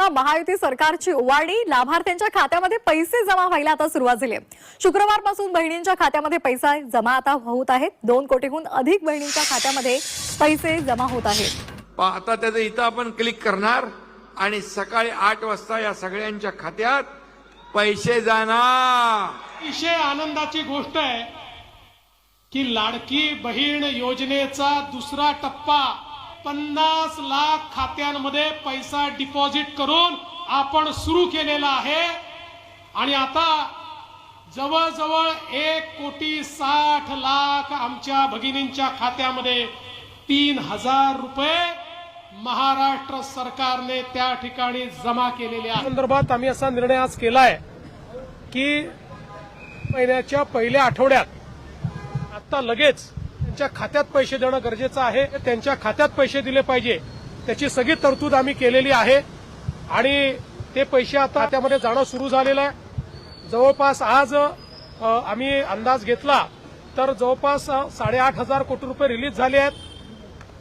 पुन्हा महायुती सरकारची ओवाळणी लाभार्थ्यांच्या खात्यामध्ये पैसे जमा व्हायला आता सुरुवात झाली आहे. शुक्रवारपासून बहिणींच्या खात्यामध्ये पैसा जमा आता होत आहेत दोन कोटीहून अधिक बहिणींच्या खात्यामध्ये पैसे जमा होत आहेत. पहा आता त्याचं इथं आपण क्लिक करणार आणि सकाळी आठ वाजता या सगळ्यांच्या खात्यात पैसे जाणार. अतिशय आनंदाची गोष्ट आहे की लाडकी बहीण योजनेचा दुसरा टप्पा पन्नास लाख खात्यांमध्ये पैसा डिपॉझिट करून आपण सुरू केलेला आहे. आणि आता जवळजवळ एक कोटी साठ लाख आमच्या भगिनींच्या खात्यामध्ये तीन हजार रुपये महाराष्ट्र सरकारने त्या ठिकाणी जमा केलेले आहेत. संदर्भात आम्ही असा निर्णय आज केला आहे की महिन्याच्या पहिल्या आठवड्यात आता लगेच त्यांच्या खात्यात पैसे देणं गरजेचं आहे. त्यांच्या खात्यात पैसे दिले पाहिजे. त्याची सगळी तरतूद आम्ही केलेली आहे. आणि ते पैसे आता त्यामध्ये जाणं सुरू झालेलं आहे. जवळपास आज आम्ही अंदाज घेतला तर जवळपास साडेआठ हजार कोटी रुपये रिलीज झाले आहेत.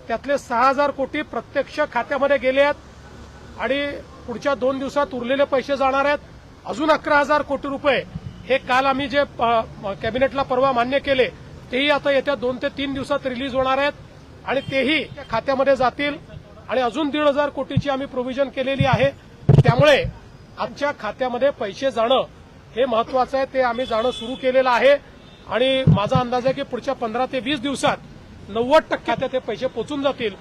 त्यातले सहा हजार कोटी प्रत्यक्ष खात्यामध्ये गेले आहेत. आणि पुढच्या दोन दिवसात उरलेले पैसे जाणार आहेत. अजून अकरा हजार कोटी रुपये हे काल आम्ही जे कॅबिनेटला परवा मान्य केले तेही आता येत्या दोन ते तीन दिवसात रिलीज होणार आहेत आणि तेही त्या खात्यामध्ये जातील. आणि अजून दीड हजार कोटीची आम्ही प्रोव्हिजन केलेली आहे. त्यामुळे आमच्या खात्यामध्ये पैसे जाणं हे महत्वाचं आहे. ते आम्ही जाणं सुरू केलेलं आहे. आणि माझा अंदाज आहे की पुढच्या पंधरा ते वीस दिवसात नव्वद टक्के खात्यात हे पैसे पोचून जातील.